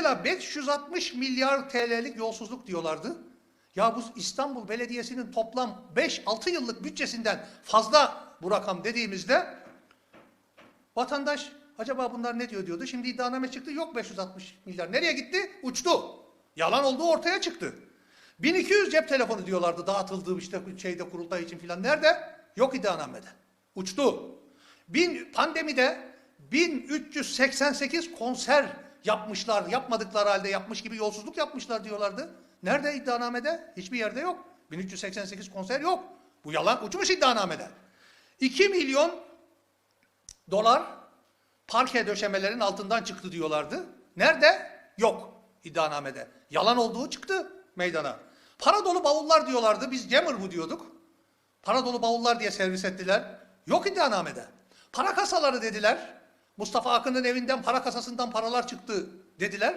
Mesela 560 milyar TL'lik yolsuzluk diyorlardı. Ya bu İstanbul Belediyesi'nin toplam 5-6 yıllık bütçesinden fazla bu rakam dediğimizde vatandaş acaba bunlar ne diyor diyordu. Şimdi iddianame çıktı yok 560 milyar. Nereye gitti? Uçtu. Yalan olduğu ortaya çıktı. 1200 cep telefonu diyorlardı dağıtıldığı işte şeyde kurultay için filan. Nerede? Yok iddianamede. Uçtu. Bin, pandemide 1388 konser yapmışlar. Yapmadıkları halde yapmış gibi yolsuzluk yapmışlar diyorlardı. Nerede iddianamede? Hiçbir yerde yok. 1388 konser yok. Bu yalan uçmuş iddianamede. 2 milyon dolar parke döşemelerin altından çıktı diyorlardı. Nerede? Yok iddianamede. Yalan olduğu çıktı meydana. Para dolu bavullar diyorlardı. Biz jammer bu diyorduk. Para dolu bavullar diye servis ettiler. Yok iddianamede. Para kasaları dediler. Mustafa Akın'ın evinden para kasasından paralar çıktı dediler.